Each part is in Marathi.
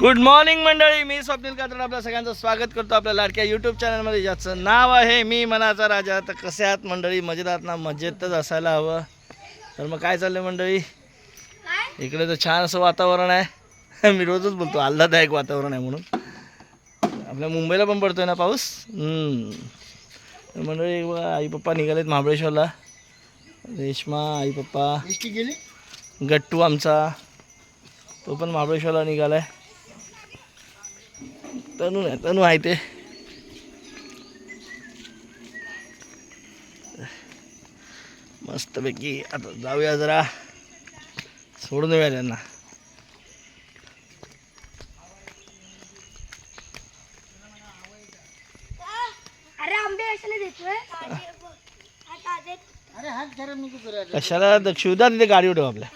गुड मॉर्निंग मंडळी. मी स्वप्नील कात्र आपल्या सगळ्यांचं स्वागत करतो आपल्या लाडक्या यूट्यूब चॅनलमध्ये ज्याचं नाव आहे मी मनाचा राजा. तर कसे आहात मंडळी? मजेत आहात ना? मजेतच असायला हवं. तर मग काय चाललं मंडळी? इकडे तर छान असं वातावरण आहे. मी रोजच बोलतो आल्हादायक वातावरण आहे म्हणून. आपल्या मुंबईला पण पडतोय ना पाऊस? मंडळी बघा आई पप्पा निघालेत महाबळेश्वरला. रेश्मा आई पप्पा गेली? गट्टू आमचा. तो पण महाबळेश्वरला निघालाय. तनू नाही तनू आहे ते मस्तपैकी आता जाऊया जरा। सोडून देऊया त्यांना। कशाला देतोय? अरे हात खरं नको करा कशाला? द- शिवदा तिथे गाडी ठेव आपल्या।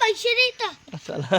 पैसे देत चला.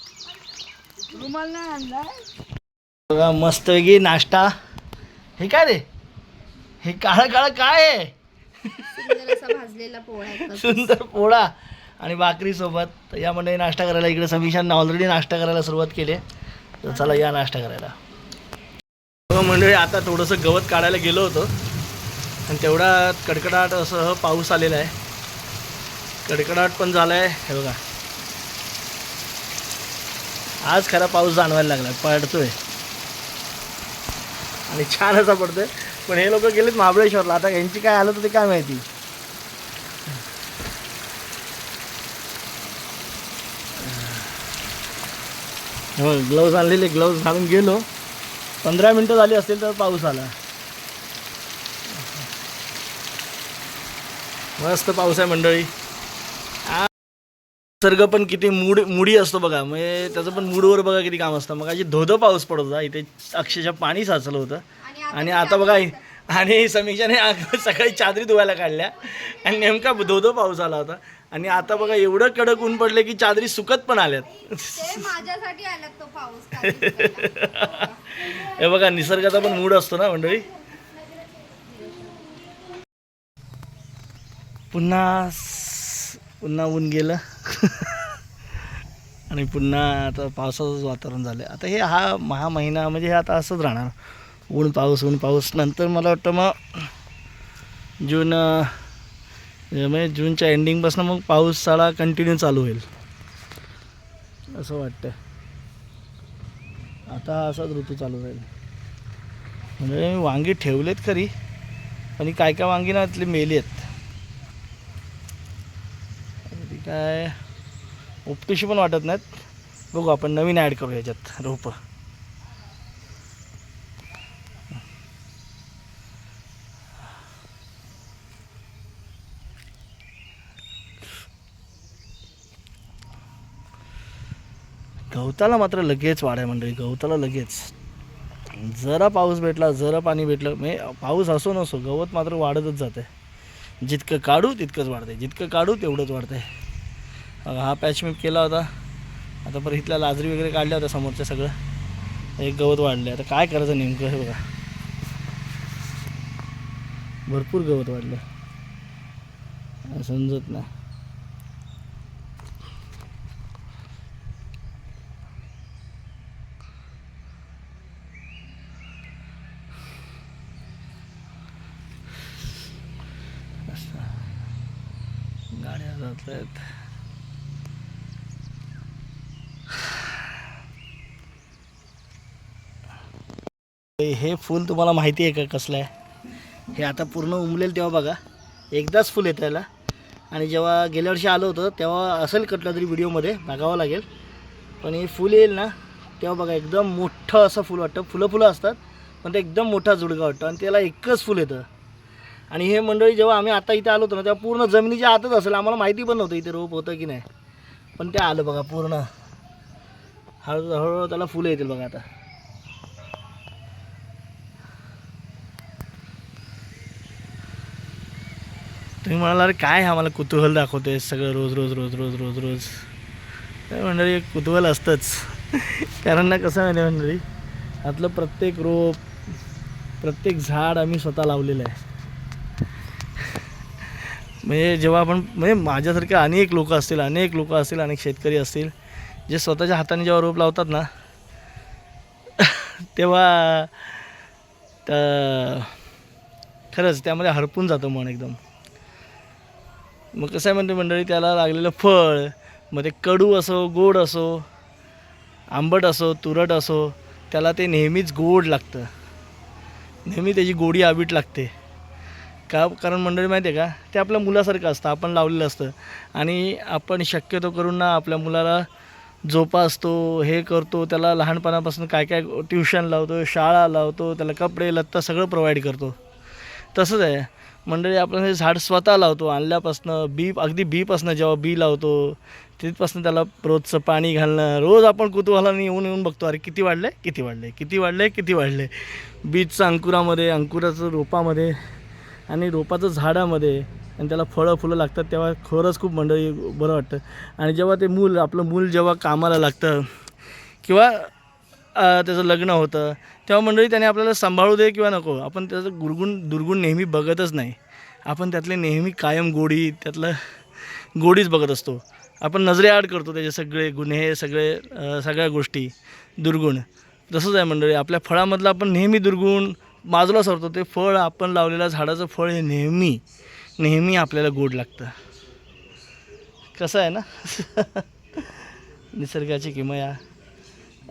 रुमाल नाही आणलाय बघा मस्तपैकी नाश्ता. हे काय रे? हे काळं काळं काय आहे? भाजलेला पोळा सुंदर पोळा. आणि भाकरी सोबत तर या मंडळी नाश्ता करायला इकडे समीशांना ऑलरेडी नाश्ता करायला सुरुवात केली आहे. तर चला या नाश्ता करायला. बघा मंडळी आता थोडंसं गवत काढायला गेलो होतो. आणि तेवढा कडकडाट असं पाऊस आलेला आहे. कडकडाट पण झाला आहे हे बघा. आज खरा पाऊस जाणवायला लागला. पडतोय. आणि छान असा पडतोय. पण हे लोक गेलेत महाबळेश्वरला. आता यांची काय आलं तर ते काय माहिती? हो, ग्लव्ज आणलेले ग्लव्ज घालून गेलो. पंधरा मिनटं झाली असतील तर पाऊस आला. मस्त पाऊस आहे मंडळी. निसर्ग पण किती मूड मुडी असतो बघा. म्हणजे त्याचं पण मूडवर बघा किती काम असतं. मग अशी धोधो पाऊस पडत होता. इथे अक्षरशः पाणी साचलं होतं. आणि आता बघा आणि समीक्षाने सकाळी चादरी धुवायला काढल्या. आणि नेमका धोधो पाऊस आला होता. आणि आता बघा एवढं कडक ऊन पडले की चादरी सुकत पण आल्यात. माझ्यासाठी आला तो पाऊस. हे बघा निसर्गाचा पण मूड असतो ना मंडळी? पुन्हा पुन्हा ऊन गेलं. आणि पुन्हा आता पावसाचंच वातावरण झालं आता हे हा महा महिना म्हणजे हे आता असंच राहणार. ऊन पाऊस ऊन पाऊस. नंतर मला वाटतं मग जून म्हणजे जूनच्या एंडिंगपासून मग पाऊस पाऊसाळा कंटिन्यू चालू होईल. असं वाटतं आता हा असाच ऋतू चालू राहील. म्हणजे वांगी ठेवलेत खरी पण काय काय वांगी ना तिथली मेली आहेत ती काय? उपटीशी पण वाटत नाहीत. बघू आपण नवीन ॲड करू याच्यात रोपं. गवताला मात्र लगेच वाढ आहे मंडळी गवताला लगेच. जरा पाऊस भेटला जरा पाणी भेटलं म्हणजे पाऊस असो नसो गवत मात्र वाढतच जाते जितकं काढू तितकंच वाढते जितकं काढू तेवढंच वाढते बघा हा पॅच मी केला होता. आता परत इथल्या लाजरी वगैरे काढल्या होत्या समोरच्या सगळं. एक गवत वाढले आता काय करायचं नेमकं हे बघा. भरपूर गवत वाढलं समजत नाही. गाड्या जात आहेत. हे फूल तुम्हाला माहिती आहे का कसलं आहे? हे आता पूर्ण उमलेल तेव्हा बघा. एकदाच फुल येतं याला. आणि जेव्हा गेल्या वर्षी आलं होतं तेव्हा असेल कटलं तरी व्हिडिओमध्ये बघावं लागेल. पण हे फुल येईल ना तेव्हा बघा एकदम मोठं असं फुल वाटतं. फुलं फुलं असतात पण ते एकदम मोठा जुडगा वाटतो आणि त्याला एकच फुल येतं. आणि हे मंडळी जेव्हा आम्ही आता इथे आलो होतो ना तेव्हा पूर्ण जमिनीच्या आतच असेल. आम्हाला माहिती पण नव्हतं इथे रोप होतं की नाही. पण ते आलं बघा पूर्ण. हळू हळूहळू त्याला फुलं येतील बघा आता. तुम्ही म्हणाला अरे काय आम्हाला कुतूहल दाखवते सगळं रोज रोज रोज रोज रोज रोज. काय मंडळी एक कुतूहल असतंच. कारण ना कसं माहिती मंडळी आतलं प्रत्येक रोप प्रत्येक झाड आम्ही स्वतः लावलेलं आहे. म्हणजे जेव्हा आपण म्हणजे माझ्यासारखे अनेक लोक असतील अनेक लोक असतील अनेक शेतकरी असतील जे स्वतःच्या हाताने जेव्हा रोप लावतात ना तेव्हा त्या खरंच त्यामध्ये हरपून जातो मन एकदम. मग कसं आहे म्हणते मंडळी त्याला लागलेलं फळ मग ते कडू असो गोड असो आंबट असो तुरट असो त्याला ते नेहमीच गोड लागतं. नेहमी त्याची गोडी आबीट लागते. का कारण मंडळी माहिती आहे का ते आपल्या मुलासारखं असतं आपण लावलेलं असतं. आणि आपण शक्यतो करून ना आपल्या मुलाला जोपासतो हे करतो त्याला लहानपणापासून काय काय ट्युशन लावतो शाळा लावतो त्याला कपडे लत्ता सगळं प्रोव्हाइड करतो. तसंच आहे. मंडळी आपण हे झाड स्वतः लावतो आणल्यापासनं बी अगदी बीपासनं जेव्हा बी लावतो तिथपासून त्याला रोजचं पाणी घालणं. रोज आपण कुतूहलाने येऊन येऊन बघतो अरे किती वाढलं आहे किती वाढलं आहे किती वाढलं आहे किती वाढलं आहे बीजचं अंकुरामध्ये अंकुराचं रोपामध्ये आणि रोपाचं झाडामध्ये आणि त्याला फळं फुलं लागतात तेव्हा खरंच खूप मंडळी बरं वाटतं. आणि जेव्हा ते मूल आपलं मूल जेव्हा कामाला लागतं किंवा त्याचं लग्न होतं. तेव्हा मंडळी त्याने आपल्याला सांभाळू दे किंवा नको. आपण त्याचं गुरगुण दुर्गुण नेहमी बघतच नाही. आपण त्यातले नेहमी कायम गोडी त्यातलं गोडीच बघत असतो. आपण नजरेआड करतो त्याचे सगळे गुन्हे सगळे सगळ्या गोष्टी. दुर्गुण. तसंच आहे मंडळी. आपल्या फळामधलं आपण नेहमी दुर्गुण बाजूला सरतो. ते फळ आपण लावलेलं झाडाचं फळ हे नेहमी नेहमी आपल्याला गोड लागतं. कसं आहे ना? निसर्गाची किमया.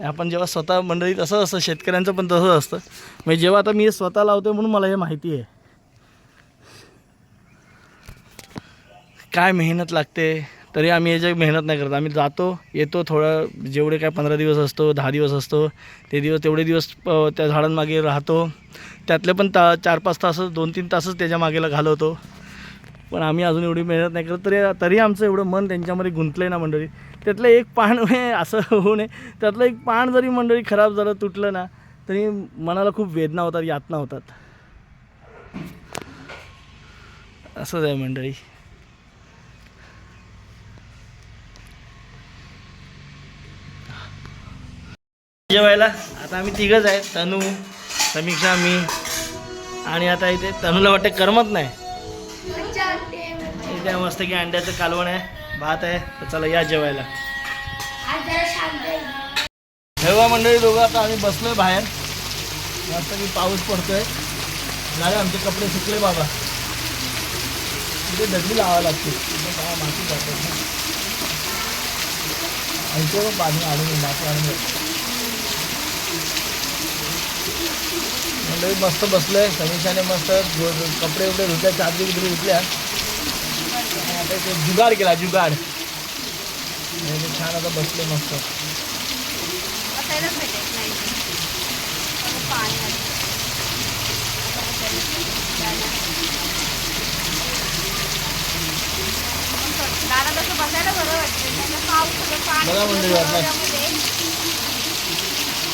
आपण जेव्हा स्वतः मंडळीत असं असतं शेतकऱ्यांचं पण तसं असतं. म्हणजे जेव्हा आता मी स्वतः लावतो म्हणून मला हे माहिती आहे. काय मेहनत लागते तरी आम्ही याची मेहनत नाही करत. आम्ही जातो येतो थोडं जेवढे काय पंधरा दिवस असतो दहा दिवस असतो ते दिवस तेवढे दिवस त्या झाडांमागे राहतो. त्यातले पण ता चार पाच तासच दोन तीन तासच त्याच्या मागेला घालवतो. पण आम्ही अजून एवढी मेहनत नाही करत तरी तरी आमचं एवढं मन त्यांच्यामध्ये गुंतलं आहे ना मंडळी. त्यातलं एक पान असं होऊ नये. त्यातलं एक पान जरी मंडळी खराब झालं तुटलं ना तरी मनाला खूप वेदना होतात यातना होतात. असंच आहे मंडळी. जेवायला. आता आम्ही तिघंच आहे तनू समीक्षा मी. आणि आता इथे तनूला वाटतं करमत नाही. इथे मस्त की अंड्याचं कालवण आहे. भात आहे तर चला या जेवायला. हेवा मंडळी दोघं आता आम्ही बसलोय बाहेर. मस्त की पाऊस पडतोय. झाले आमचे कपडे सुकले बाबा. तिथे दगडी लावावं लागते बाबा माती जाते आणि ते बघ पाणी आणून माती आणून. मंडळी मस्त बसलोय. समीक्षाने मस्त कपडे वगैरे धुतल्या चादरी वगैरे धुतल्या. जुगाड केला जुगाड. छान आता बसले मस्त.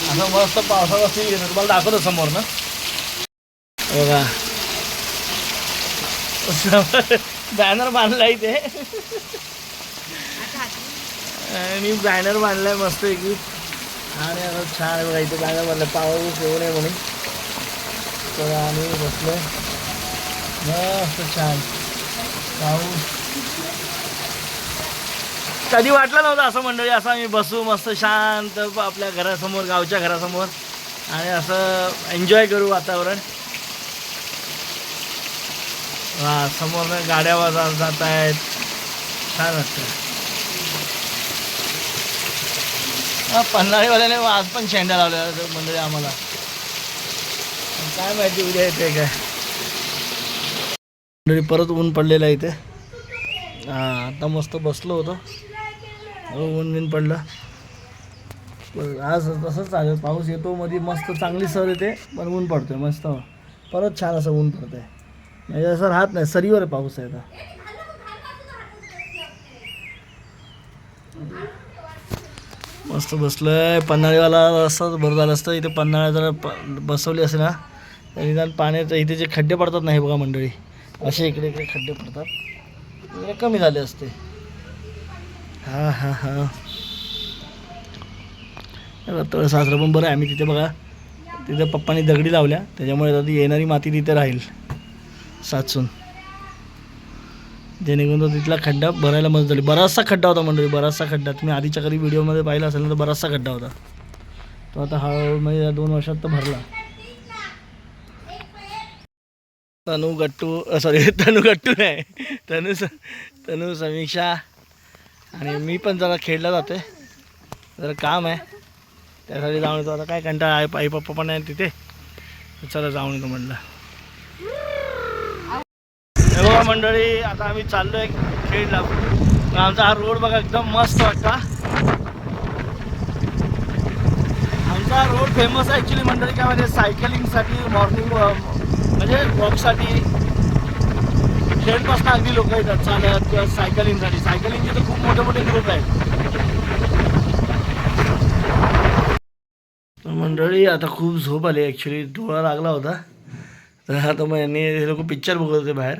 असं बघा मस्त पावसाळा फील येतो तुम्हाला दाखवतो समोर ना. बघा. बॅनर बांधला इथे. आता हात- आणि बॅनर बांधलाय मस्त की आणि आता छान आहे बघा इथे बॅनर बांधलं पाऊस येऊ नये म्हणून. तर आम्ही बसलो मस्त छान. पाऊस कधी वाटलं नव्हतं असं मंडळी असं आम्ही बसू मस्त शांत आपल्या घरासमोर गावच्या घरासमोर. आणि असं एन्जॉय करू वातावरण. हा समोर गाड्या वाजा जात आहेत. छान वाटतं पन्हाळीवाल्याने आज पण शेंड्या लावल्या मंडळी आम्हाला. काय माहिती उद्या येते काय? मंडळी परत ऊन पडलेलं आहे इथे. हा आता मस्त बसलो होतो. हो, ऊन बिन पडलं. आज तसंच चालेल पाऊस येतो मध्ये मस्त चांगली सर येते पण ऊन पडतोय मस्त. परत छान असं ऊन पडतंय. म्हणजे असं राहत नाही सरीवर पाऊस आहे आता मस्त बसलोय पन्हाळीवाला रस्ताच भर झालं असतं इथे पन्हाळ्या जरा प बसवली असे ना तरी निदान पाण्याचं इथे जे खड्डे पडतात नाही बघा मंडळी असे इकडे इकडे खड्डे पडतात. इकडे कमी झाले असते. हा हा हा. रत्तळ सासरं पण बरं आहे. आम्ही तिथे बघा तिथे पप्पानी दगडी लावल्या त्याच्यामुळे आता येणारी माती तिथे राहील. साचून. जेणेकरून तो तिथला खड्डा भरायला मदत झाली. बराचसा खड्डा होता मंडळी बराचसा खड्डा. तुम्ही आधीच्या कधी व्हिडिओमध्ये पाहिला असेल ना तर बराचसा खड्डा होता. तो आता हळूहळू म्हणजे या दोन वर्षात तो भरला. तनू गट्टू सॉरी तनू गट्टू नाही. तनू स तनू समीक्षा आणि मी पण जरा खेळला जाते जरा काम आहे. त्यासाठी जाऊन येतो. आता काय कंटाळा आहे आई पप्पा पण आहे तिथे. चला जाऊन येतो म्हटलं. बघा मंडळी आता आम्ही चाललोय खेळला आमचा हा रोड बघा एकदम मस्त वाटता आमचा रोड फेमस आहे ॲक्च्युली मंडळी काय म्हणजे सायकलिंगसाठी मॉर्निंग म्हणजे वॉकसाठी खेळपासून अगदी लोक येतात चालत किंवा सायकलिंगसाठी सायकलिंगचे तर खूप मोठे मोठे ग्रुप आहेत. मंडळी आता खूप झोप आली ॲक्च्युली डोळा लागला होता. तर आता मग यांनी हे लोक पिक्चर बघत होते बाहेर.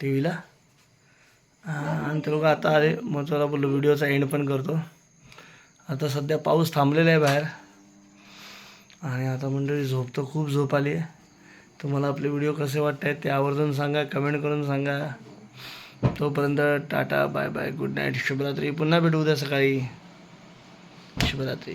टी व्हीला आणि ते लोक आता आले मग चला बोललो व्हिडिओचा एंड पण करतो. आता सध्या पाऊस थांबलेला आहे बाहेर. आणि आता मंडळी झोप तर खूप झोप आली आहे. तुम्हाला आपले व्हिडिओ कसे वाटत आहेत ते आवर्जून सांगा कमेंट करून सांगा. तोपर्यंत tata bye bye good night शुभरात्री. पुन्हा भेटू उद्या सकाळी. शुभरात्री.